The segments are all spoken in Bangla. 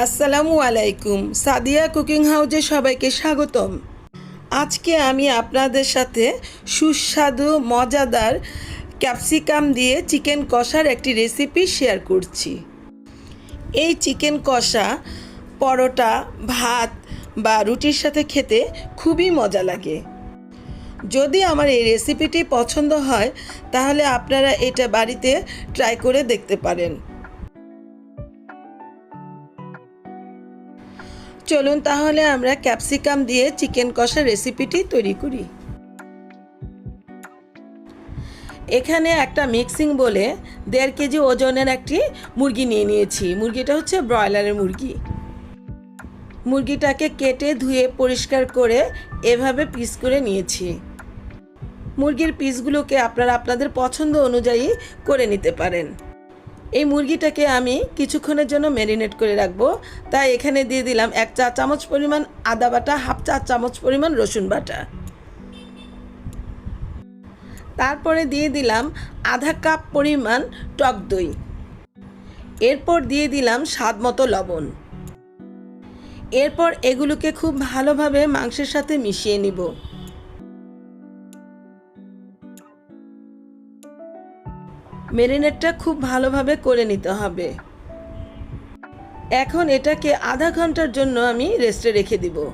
আসসালামু আলাইকুম। সাদিয়া কুকিং হাউজে সবাইকে স্বাগতম। আজকে আমি আপনাদের সাথে সুস্বাদু, মজাদার ক্যাপসিকাম দিয়ে চিকেন কষার একটি রেসিপি শেয়ার করছি। এই চিকেন কষা, পরোটা, ভাত বা রুটির সাথে খেতে খুবই মজা লাগে। যদি আমার এই রেসিপিটি পছন্দ হয়, তাহলে আপনারা এটা বাড়িতে ট্রাই করে দেখতে পারেন। চলুন তাহলে আমরা ক্যাপসিকাম দিয়ে চিকেন কষা রেসিপিটি তৈরি করি। এখানে একটা মিক্সিং বলে দেড় কেজি ওজনের একটি মুরগি নিয়ে নিয়েছি। মুরগিটা হচ্ছে ব্রয়লারের মুরগি। মুরগিটাকে কেটে ধুয়ে পরিষ্কার করে এভাবে পিস করে নিয়েছি। মুরগির পিসগুলোকে আপনারা আপনাদের পছন্দ অনুযায়ী করে নিতে পারেন। এই মুরগিটাকে আমি কিছুক্ষণের জন্য ম্যারিনেট করে রাখব। তাই এখানে দিয়ে দিলাম এক চা চামচ পরিমাণ আদা বাটা, হাফ চা চামচ পরিমাণ রসুন বাটা। তারপরে দিয়ে দিলাম আধা কাপ পরিমাণ টক দই। এরপর দিয়ে দিলাম স্বাদ মতো লবণ। এরপর এগুলোকে খুব ভালোভাবে মাংসের সাথে মিশিয়ে নিব। মেরিনেটটা খুব ভালোভাবে করে নিতে হবে। এখন এটাকে আধা ঘণ্টার জন্য আমি রেস্টে রেখে দিব।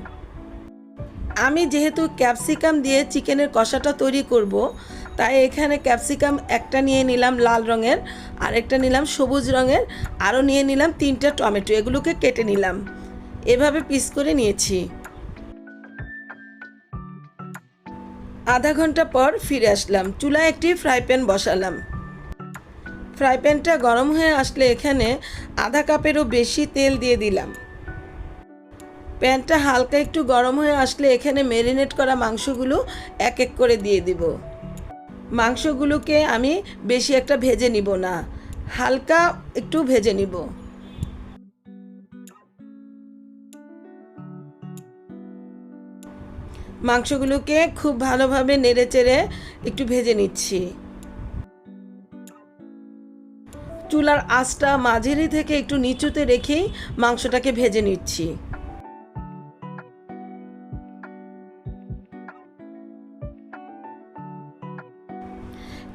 আমি যেহেতু ক্যাপসিকাম দিয়ে চিকেনের কষাটা তৈরি করব, তাই এখানে ক্যাপসিকাম একটা নিয়ে নিলাম লাল রঙের, আর একটা নিলাম সবুজ রঙের, আরও নিয়ে নিলাম তিনটা টমেটো, এগুলোকে কেটে নিলাম। এভাবে পিস করে নিয়েছি। আধা ঘণ্টা পর ফিরে আসলাম। চুলায় একটি ফ্রাই প্যান বসালাম। ফ্রাই প্যানটা গরম হয়ে আসলে এখানে আধা কাপেরও বেশি তেল দিয়ে দিলাম। প্যানটা হালকা একটু গরম হয়ে আসলে এখানে ম্যারিনেট করা মাংসগুলো এক এক করে দিয়ে দিব। মাংসগুলোকে আমি বেশি একটা ভেজে নিব না, হালকা একটু ভেজে নিব। মাংসগুলোকে খুব ভালোভাবে নেড়ে চেড়ে একটু ভেজে নিচ্ছি। চুলার আঁচটা মাঝারি থেকে একটু নিচুতে রেখেই মাংসটাকে ভেজে নিচ্ছি।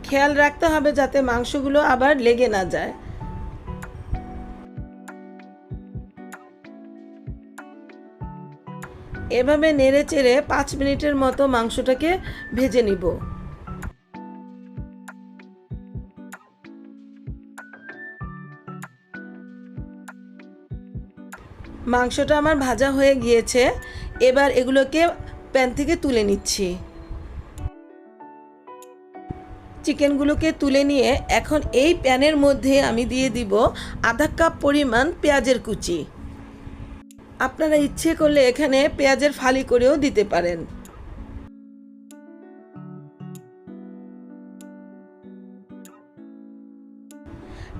খেয়াল রাখতে হবে যাতে মাংসগুলো আবার লেগে না যায়। এভাবে নেড়ে চেড়ে পাঁচ মিনিটের মতো মাংসটাকে ভেজে নিব। মাংসটা আমার ভাজা হয়ে গিয়েছে। এবার এগুলোকে প্যান থেকে তুলে নিচ্ছি। চিকেনগুলোকে তুলে নিয়ে এখন এই প্যানের মধ্যে আমি দিয়ে দিব আধা কাপ পরিমাণ পেঁয়াজের কুচি। আপনারা ইচ্ছে করলে এখানে পেঁয়াজের ফালি করেও দিতে পারেন।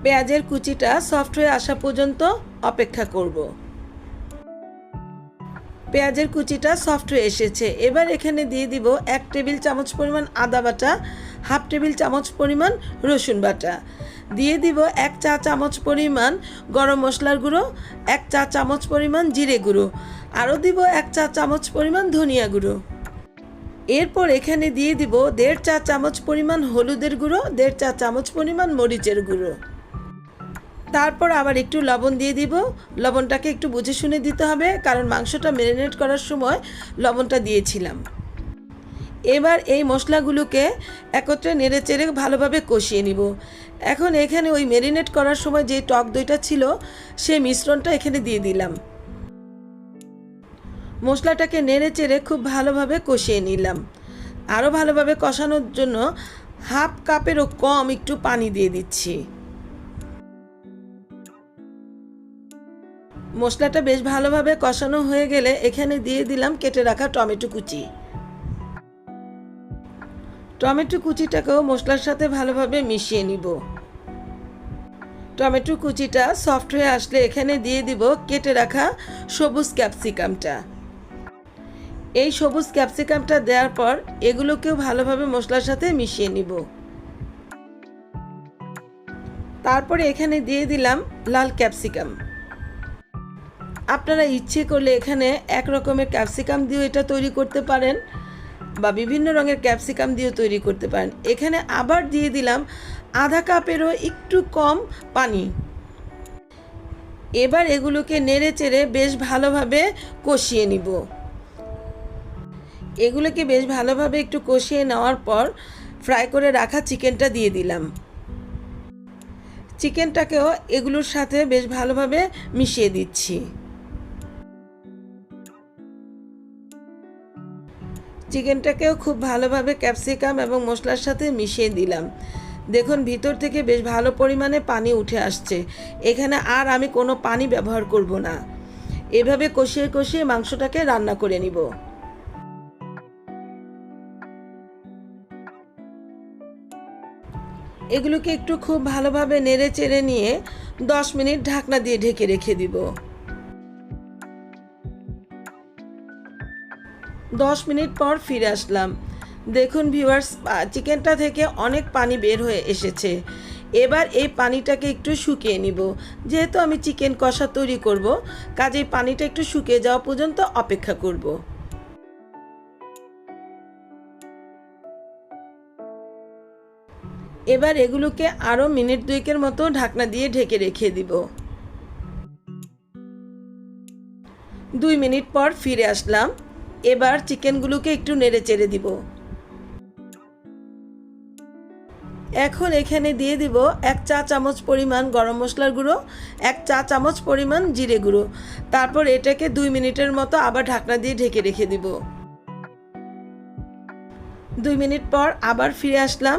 পেঁয়াজের কুচিটা সফট হয়ে আসা পর্যন্ত অপেক্ষা করব। পেঁয়াজের কুচিটা সফট হয়ে এসেছে। এবার এখানে দিয়ে দিব এক টেবিল চামচ পরিমাণ আদা বাটা, হাফ টেবিল চামচ পরিমাণ রসুন বাটা। দিয়ে দিব এক চা চামচ পরিমাণ গরম মশলার গুঁড়ো, এক চা চামচ পরিমাণ জিরে গুঁড়ো। আরও দিব এক চা চামচ পরিমাণ ধনিয়া গুঁড়ো। এরপর এখানে দিয়ে দিব দেড় চা চামচ পরিমাণ হলুদের গুঁড়ো, দেড় চা চামচ পরিমাণ মরিচের গুঁড়ো। তারপর আবার একটু লবণ দিয়ে দিব। লবণটাকে একটু বুঝে শুনে দিতে হবে, কারণ মাংসটা ম্যারিনেট করার সময় লবণটা দিয়েছিলাম। এবার এই মশলাগুলোকে একত্রে নেড়ে চেড়ে ভালোভাবে কষিয়ে নিব। এখন এখানে ওই ম্যারিনেট করার সময় যে টক দইটা ছিল, সেই মিশ্রণটা এখানে দিয়ে দিলাম। মশলাটাকে নেড়ে চেড়ে খুব ভালোভাবে কষিয়ে নিলাম। আরও ভালোভাবে কষানোর জন্য হাফ কাপেরও কম একটু পানি দিয়ে দিচ্ছি। মশলাটা বেশ ভালোভাবে কষানো হয়ে গেলে এখানে দিয়ে দিলাম কেটে রাখা টমেটো কুচি। টমেটো কুচিটাকেও মশলার সাথে ভালোভাবে মিশিয়ে নিব। টমেটো কুচিটা সফট হয়ে আসলে এখানে দিয়ে দিব কেটে রাখা সবুজ ক্যাপসিকামটা। এই সবুজ ক্যাপসিকামটা দেওয়ার পর এগুলোকেও ভালোভাবে মশলার সাথে মিশিয়ে নিব। তারপরে এখানে দিয়ে দিলাম লাল ক্যাপসিকাম। আপনারা ইচ্ছে করলে এখানে এক রকমের ক্যাপসিকাম দিয়েও এটা তৈরি করতে পারেন বা বিভিন্ন রঙের ক্যাপসিকাম দিয়েও তৈরি করতে পারেন। এখানে আবার দিয়ে দিলাম আধা কাপেরও একটু কম পানি। এবার এগুলোকে নেড়ে চেড়ে বেশ ভালোভাবে কষিয়ে নিব। এগুলোকে বেশ ভালোভাবে একটু কষিয়ে নেওয়ার পর ফ্রাই করে রাখা চিকেনটা দিয়ে দিলাম। চিকেনটাকেও এগুলোর সাথে বেশ ভালোভাবে মিশিয়ে দিচ্ছি। চিকেনটাকেও খুব ভালোভাবে ক্যাপসিকাম এবং মশলার সাথে মিশিয়ে দিলাম। দেখুন, ভিতর থেকে বেশ ভালো পরিমাণে পানি উঠে আসছে। এখানে আর আমি কোনো পানি ব্যবহার করব না। এভাবে কষিয়ে কষিয়ে মাংসটাকে রান্না করে নিব। এগুলোকে একটু খুব ভালোভাবে নেড়ে চেড়ে নিয়ে দশ মিনিট ঢাকনা দিয়ে ঢেকে রেখে দিব। দশ মিনিট পর ফিরে আসলাম। দেখুন ভিউয়ার্স চিকেনটা থেকে অনেক পানি বের হয়ে এসেছে। এবার এই পানিটাকে একটু শুকিয়ে নিব। যেহেতু আমি চিকেন কষা তৈরি করব, কাজেই পানিটা একটু শুকিয়ে যাওয়া পর্যন্ত অপেক্ষা করব। এবার এগুলোকে আরও মিনিট দুয়েকের মতো ঢাকনা দিয়ে ঢেকে রেখে দিব। দুই মিনিট পর ফিরে আসলাম। এবার চিকেনগুলোকে একটু নেড়ে চেড়ে দিব। এখন এখানে দিয়ে দিব এক চা চামচ পরিমাণ গরম মশলার গুঁড়ো, এক চা চামচ পরিমাণ জিরে গুঁড়ো। তারপর এটাকে দুই মিনিটের মতো আবার ঢাকনা দিয়ে ঢেকে রেখে দিব। দুই মিনিট পর আবার ফিরে আসলাম।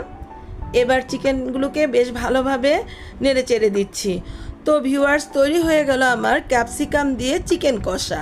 এবার চিকেনগুলোকে বেশ ভালোভাবে নেড়ে চেড়ে দিচ্ছি। তো ভিউয়ার্স, তৈরি হয়ে গেল আমার ক্যাপসিকাম দিয়ে চিকেন কষা।